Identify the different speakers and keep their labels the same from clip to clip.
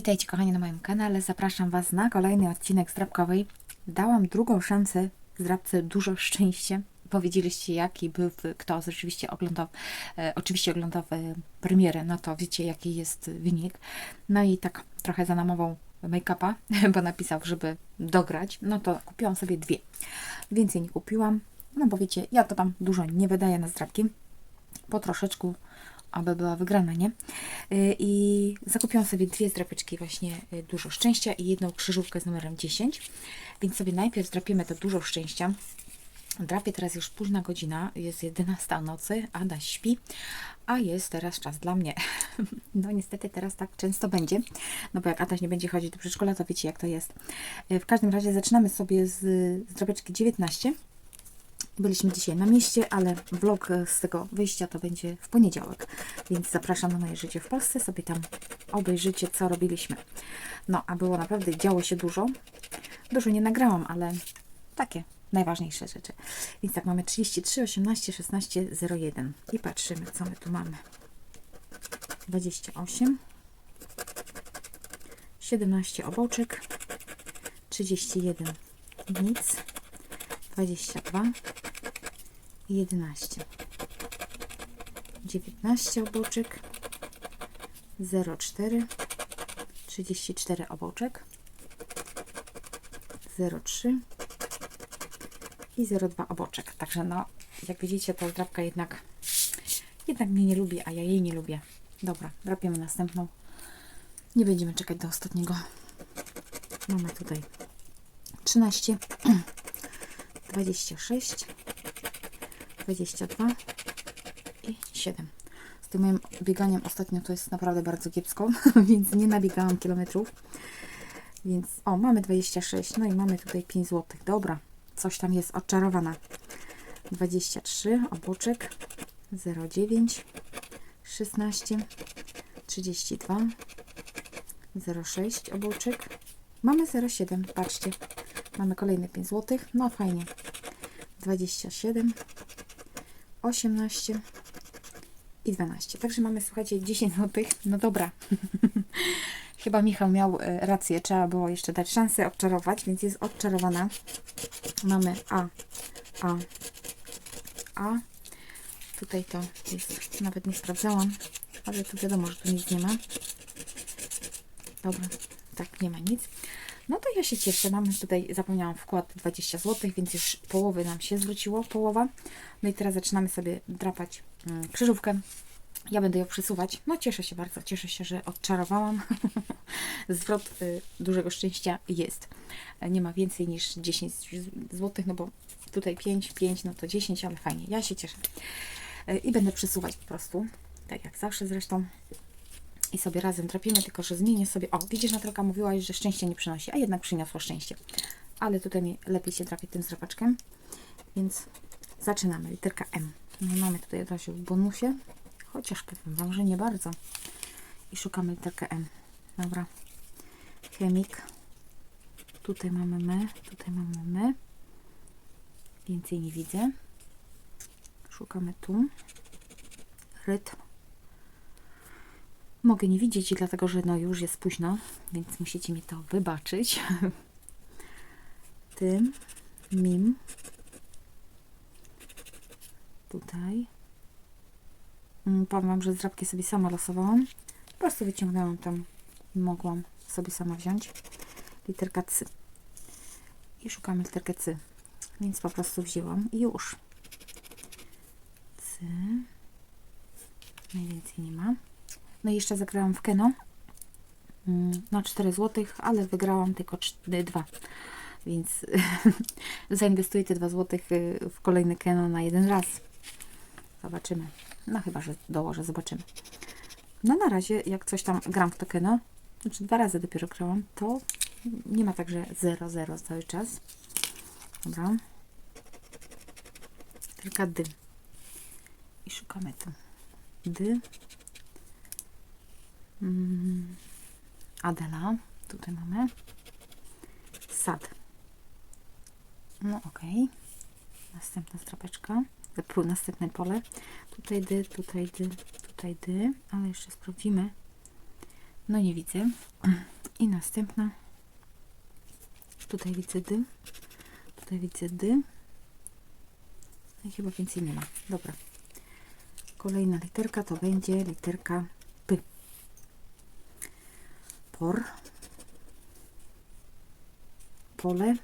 Speaker 1: Witajcie kochani na moim kanale. Zapraszam Was na kolejny odcinek zdrabkowej. Dałam drugą szansę zdrabce dużo szczęścia. Powiedzieliście jaki był, kto rzeczywiście oglądał, e, oczywiście oglądał e, premierę, no to wiecie jaki jest wynik. No i tak trochę za namową make-upa, bo napisał, żeby dograć, no to kupiłam sobie dwie. Więcej nie kupiłam, no bo wiecie, ja to tam dużo nie wydaję na zdrabki po troszeczku, aby była wygrana, nie? Y, I zakupiłam sobie dwie zdrapeczki właśnie y, Dużo Szczęścia i jedną krzyżówkę z numerem 10. Więc sobie najpierw zdrapiemy to Dużo Szczęścia. Drapię teraz już późna godzina, jest 11 nocy, Ada śpi, a jest teraz czas dla mnie. No niestety teraz tak często będzie, no bo jak Adaś nie będzie chodzić do przedszkola, to wiecie jak to jest. Y, W każdym razie zaczynamy sobie z, z drapeczki 19. Byliśmy dzisiaj na mieście, ale vlog z tego wyjścia to będzie w poniedziałek, więc zapraszam na moje życie w Polsce, sobie tam obejrzycie, co robiliśmy. No, a było naprawdę, działo się dużo. Dużo nie nagrałam, ale takie najważniejsze rzeczy. Więc tak, mamy 33, 18, 16, 01 i patrzymy, co my tu mamy. 28, 17 oboczek, 31 nic, 22 i 11. 19 oboczek, 04, 34 oboczek, 03 i 02 oboczek. Także no, jak widzicie, ta drapka jednak, jednak mnie nie lubi, a ja jej nie lubię. Dobra, drapiemy następną. Nie będziemy czekać do ostatniego. Mamy tutaj 13, 26, 22 i 7. Z tym moim bieganiem ostatnio to jest naprawdę bardzo kiepsko, więc nie nabiegałam kilometrów. Więc o, mamy 26, no i mamy tutaj 5 zł. Dobra, coś tam jest odczarowana. 23, oboczek 09, 16, 32, 06, oboczek. Mamy 07, patrzcie. Mamy kolejne 5 zł. No fajnie. 27, 18 i 12. Także mamy, słuchajcie, 10 zł. No dobra. Chyba Michał miał e, rację. Trzeba było jeszcze dać szansę odczarować, więc jest odczarowana. Mamy A, A, A. Tutaj to jest, nawet nie sprawdzałam, ale tu wiadomo, że tu nic nie ma. Dobra, tak, nie ma nic. No to ja się cieszę. Mamy tutaj, zapomniałam, wkład 20 zł, więc już połowy nam się zwróciło, połowa. No i teraz zaczynamy sobie drapać mm, krzyżówkę. Ja będę ją przesuwać. No cieszę się bardzo, cieszę się, że odczarowałam. Zwrot y, dużego szczęścia jest. Nie ma więcej niż 10 zł, no bo tutaj 5, 5, no to 10, ale fajnie. Ja się cieszę. E, I będę przesuwać po prostu, tak jak zawsze zresztą i sobie razem trapimy, tylko że zmienię sobie. O, widzisz, Natalka mówiłaś, że szczęście nie przynosi, a jednak przyniosło szczęście. Ale tutaj mi lepiej się trafi tym zrapaczkiem, więc zaczynamy. Literka M. No mamy tutaj od razu w bonusie, chociaż powiem Wam, że nie bardzo. I szukamy literkę M. Dobra. Chemik. Tutaj mamy my, tutaj mamy my. Więcej nie widzę. Szukamy tu. Rytm. Mogę nie widzieć, dlatego że no już jest późno, więc musicie mi to wybaczyć. Tym, mim. Tutaj. Mm, Powiem Wam, że zdrabki sobie sama losowałam. Po prostu wyciągnęłam tam i mogłam sobie sama wziąć. Literka C. I szukamy literkę C. Więc po prostu wzięłam i już. C. Najwięcej nie ma. No i jeszcze zagrałam w Keno na 4 zł, ale wygrałam tylko 2. Więc zainwestuję te 2 zł w kolejny Keno na jeden raz. Zobaczymy. No chyba, że dołożę, zobaczymy. No na razie, jak coś tam gram w to Keno, znaczy dwa razy dopiero grałam, to nie ma tak, że 0-0 cały czas. Dobra. Tylko dy. I szukamy tu. Dy. Mm, Adela, tutaj mamy. Sad. No ok. Następna strapeczka. Następne pole. Tutaj dy, tutaj dy, tutaj dy. Ale jeszcze sprawdzimy. No nie widzę. I następna. Tutaj widzę dy. Tutaj widzę dy. No i chyba więcej nie ma. Dobra. Kolejna literka to będzie literka. Pole.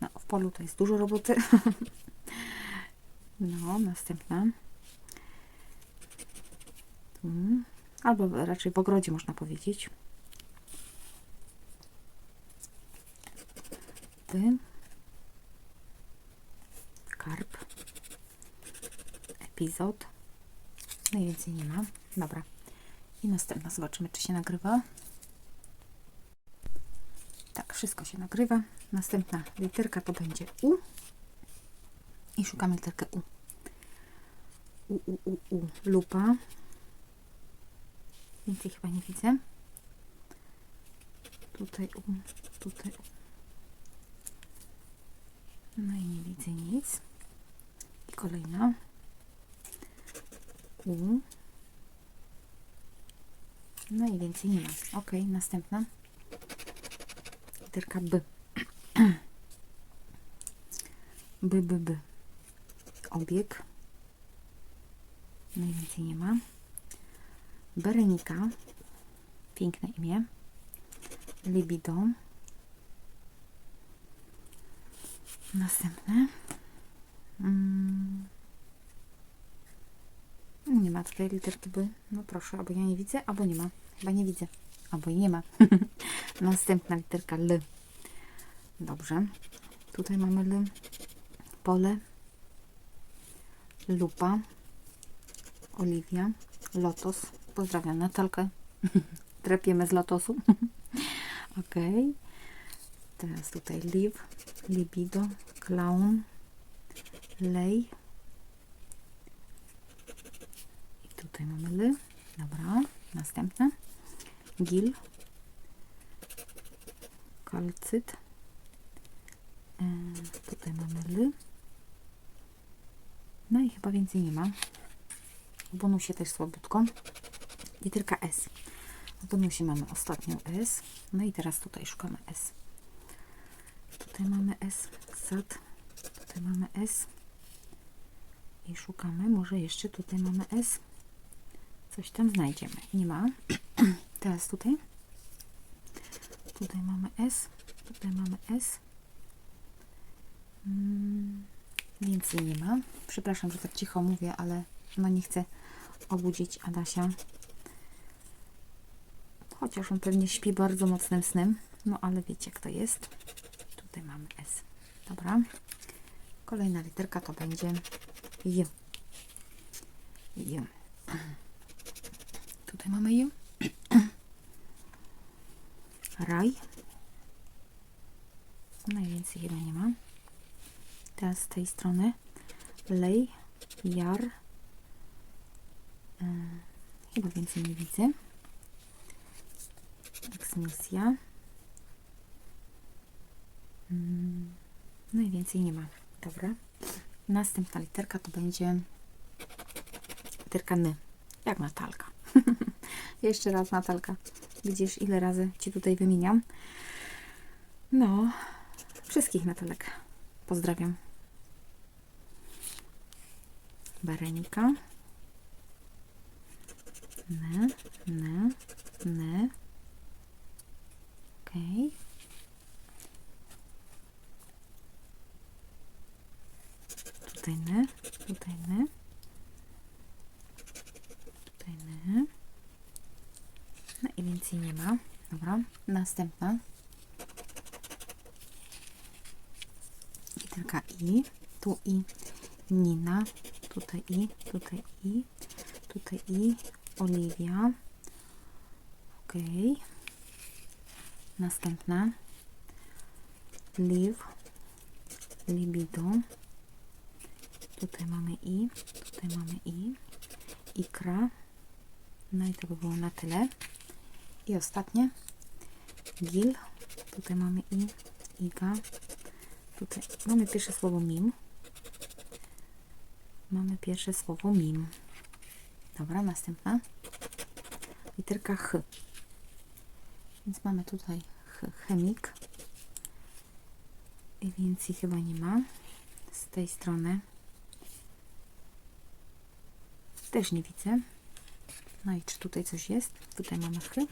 Speaker 1: No, w polu to jest dużo roboty. No, następna. Tu. Albo raczej w ogrodzie można powiedzieć. Ty. Karp. Epizod. No więcej nie ma. Dobra. I następna. Zobaczymy, czy się nagrywa. Tak, wszystko się nagrywa. Następna literka to będzie U. I szukamy literkę U. U, U, U, U. Lupa. Więcej chyba nie widzę. Tutaj U, tutaj U. No i nie widzę nic. I kolejna. U. No i więcej nie ma. Ok, następna. Literka B. B, B, B. Obieg. No więcej nie ma. Berenika. Piękne imię. Libido. Następne. Mm. Nie ma tutaj literki B. No proszę, albo ja nie widzę, albo nie ma. Chyba nie widzę. Albo nie ma. Następna literka L. Dobrze. Tutaj mamy L. Pole. Lupa. Oliwia. Lotos. Pozdrawiam Natalkę. Trepiemy z lotosu. ok. Teraz tutaj liv. Libido. Clown. Lej. I tutaj mamy L. Dobra. Następne. Gil. Kalcyt. E, tutaj mamy L. No i chyba więcej nie ma. W bonusie też słabutko. Literka S. W bonusie mamy ostatnią S. No i teraz tutaj szukamy S. Tutaj mamy S. Sad. Tutaj mamy S. I szukamy. Może jeszcze tutaj mamy S. Coś tam znajdziemy. Nie ma. Teraz tutaj. Tutaj mamy S. Tutaj mamy S. Mm, więcej nie ma. Przepraszam, że tak cicho mówię, ale no nie chcę obudzić Adasia. Chociaż on pewnie śpi bardzo mocnym snem. No ale wiecie, jak to jest. Tutaj mamy S. Dobra. Kolejna literka to będzie J. J. Tutaj mamy J. Raj. Najwięcej chyba nie ma. Teraz z tej strony lej, jar. Yy, chyba więcej nie widzę. Eksmisja. Yy, no i więcej nie ma. Dobra. Następna literka to będzie literka N. Jak Natalka. Jeszcze raz Natalka. Widzisz, ile razy Ci tutaj wymieniam. No, wszystkich Natalek. Pozdrawiam. Barenika. Ne, ne, ne. Okej. Tutaj ne, tutaj ne. Tutaj ne. No i więcej nie ma. Dobra, następna. Literka I. Tu I. Nina. Tutaj I. Tutaj I. Tutaj I. Oliwia. Ok. Następna. Liv. Libido. Tutaj mamy I. Tutaj mamy I. Ikra. No i to by było na tyle. I ostatnie. Gil. Tutaj mamy I. Iga. Tutaj mamy pierwsze słowo mim. Mamy pierwsze słowo mim. Dobra, następna. Literka H. Więc mamy tutaj ch- chemik. I więcej chyba nie ma. Z tej strony też nie widzę. No i czy tutaj coś jest? Tutaj mamy chy.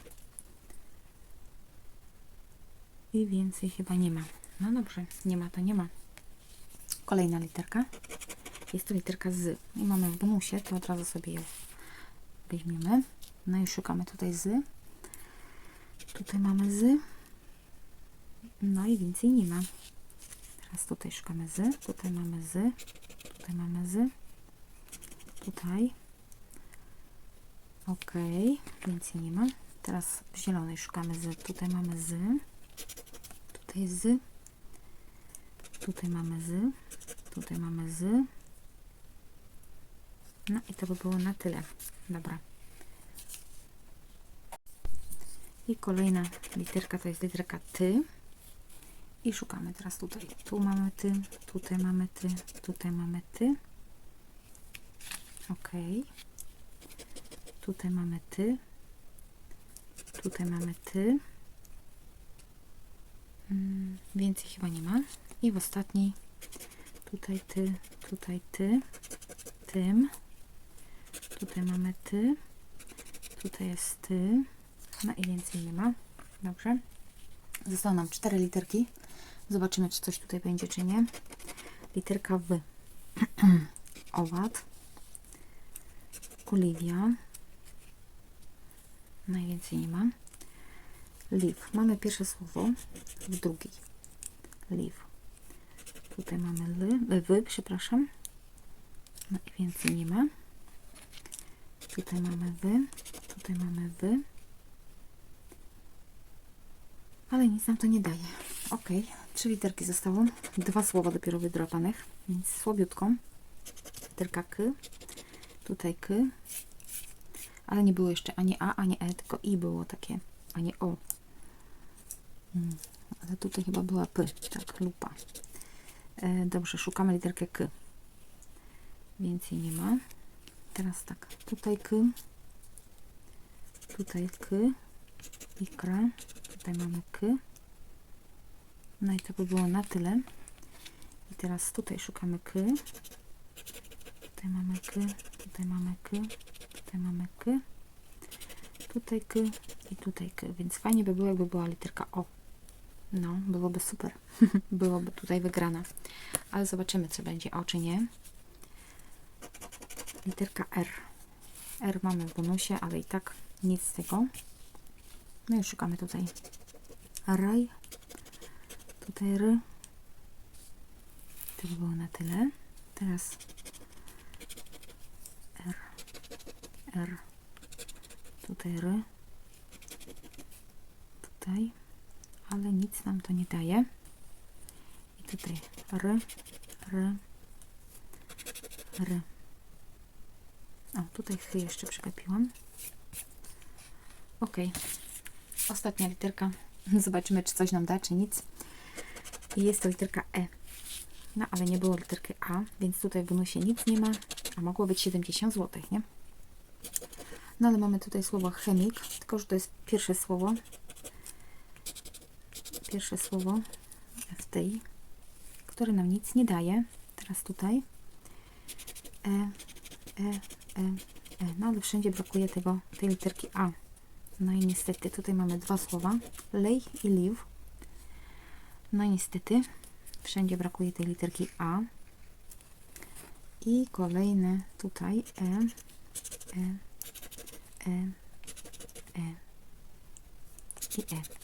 Speaker 1: I więcej chyba nie ma. No dobrze, nie ma to nie ma. Kolejna literka. Jest to literka z. I mamy w bonusie, to od razu sobie ją weźmiemy. No i szukamy tutaj z. Tutaj mamy z. No i więcej nie ma. Teraz tutaj szukamy z. Tutaj mamy z. Tutaj mamy z. Tutaj. Ok, więcej nie ma. Teraz w zielonej szukamy z. Tutaj mamy z. Tutaj z. Tutaj mamy z. Tutaj mamy z. No i to by było na tyle. Dobra. I kolejna literka to jest literka ty. I szukamy teraz tutaj. Tu mamy ty, tutaj mamy ty, tutaj mamy ty. Ok. Tutaj mamy ty. Tutaj mamy ty. Mm, więcej chyba nie ma. I w ostatniej tutaj ty, tutaj ty, tym. Tutaj mamy ty. Tutaj jest ty. No i więcej nie ma. Dobrze. Zostały nam cztery literki. Zobaczymy, czy coś tutaj będzie, czy nie. Literka W. Owad. Oliwia. Najwięcej nie ma. Liv. Mamy pierwsze słowo w drugiej. Liv. Tutaj mamy ly, wy, przepraszam. No i więcej nie ma. Tutaj mamy wy. Tutaj mamy wy. Ale nic nam to nie daje. Ok, trzy literki zostało. Dwa słowa dopiero wydrapanych, więc słabiutko. Literka K. Tutaj K. Ale nie było jeszcze ani A, ani E, tylko I było takie, a nie O. Mm, ale tutaj chyba była P, tak, lupa. E, dobrze, szukamy literkę K. Więcej nie ma. Teraz tak, tutaj K. Tutaj K. Ikra. Tutaj mamy K. No i to by było na tyle. I teraz tutaj szukamy K. Tutaj mamy K. Tutaj mamy K. Tutaj mamy K. Tutaj K. I tutaj K. Więc fajnie by było, jakby była literka O. No, byłoby super. byłoby tutaj wygrana. Ale zobaczymy, czy będzie O, czy nie. Literka R. R mamy w bonusie, ale i tak nic z tego. No i szukamy tutaj raj. Tutaj R. To by było na tyle. Teraz R. R. Tutaj R. Tutaj. Ale nic nam to nie daje. I tutaj R. R. R. O, tutaj chy jeszcze przegapiłam. Ok. Ostatnia literka. Zobaczymy, czy coś nam da, czy nic. I jest to literka E. No, ale nie było literki A, więc tutaj w bonusie nic nie ma, a mogło być 70 zł, nie? No, ale mamy tutaj słowo chemik, tylko że to jest pierwsze słowo. Pierwsze słowo w tej, które nam nic nie daje. Teraz tutaj. E, E, E, E. No, ale wszędzie brakuje tego, tej literki A. No i niestety tutaj mamy dwa słowa, lej i live. No i niestety wszędzie brakuje tej literki A. I kolejne tutaj E, E, E, E i E.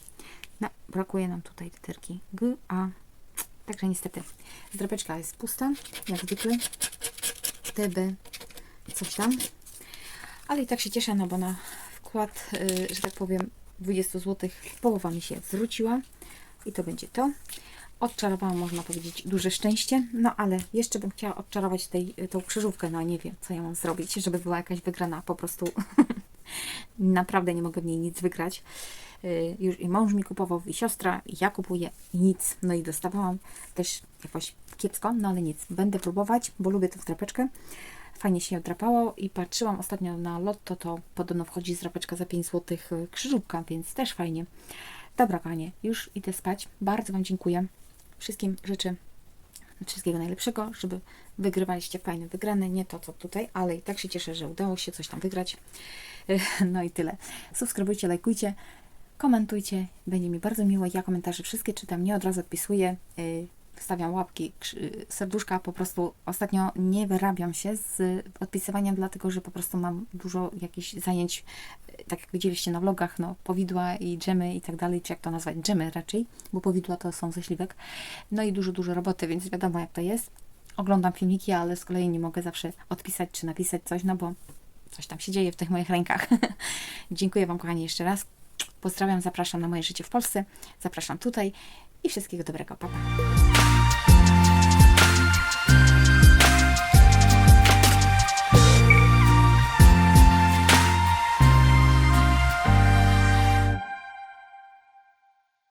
Speaker 1: No, brakuje nam tutaj literki G, A. Także niestety drapeczka jest pusta, jak zwykle. TB, coś tam. Ale i tak się cieszę, no bo na wkład, y, że tak powiem, 20 zł połowa mi się zwróciła i to będzie to. Odczarowałam, można powiedzieć, duże szczęście, no ale jeszcze bym chciała odczarować tej, tą krzyżówkę, no nie wiem, co ja mam zrobić, żeby była jakaś wygrana, po prostu naprawdę nie mogę w niej nic wygrać. Y, Już i mąż mi kupował, i siostra, i ja kupuję, i nic. No i dostawałam też jakoś kiepsko, no ale nic. Będę próbować, bo lubię tę drapeczkę. fajnie się odrapało i patrzyłam ostatnio na lotto, to podobno wchodzi zdrapeczka za 5 zł krzyżówka, więc też fajnie. Dobra, kochanie, już idę spać. Bardzo Wam dziękuję. Wszystkim życzę wszystkiego najlepszego, żeby wygrywaliście fajne wygrane, nie to co tutaj, ale i tak się cieszę, że udało się coś tam wygrać. No i tyle. Subskrybujcie, lajkujcie, komentujcie, będzie mi bardzo miło. Ja komentarze wszystkie czytam, nie od razu odpisuję. Yy, Wstawiam łapki, serduszka, po prostu ostatnio nie wyrabiam się z odpisywaniem, dlatego że po prostu mam dużo jakichś zajęć, yy, tak jak widzieliście na vlogach, no powidła i dżemy i tak dalej, czy jak to nazwać, dżemy raczej, bo powidła to są ze śliwek. No i dużo, dużo roboty, więc wiadomo jak to jest. Oglądam filmiki, ale z kolei nie mogę zawsze odpisać czy napisać coś, no bo coś tam się dzieje w tych moich rękach. Dziękuję Wam, kochani, jeszcze raz. Pozdrawiam, zapraszam na moje życie w Polsce. Zapraszam tutaj i wszystkiego dobrego. Pa, pa.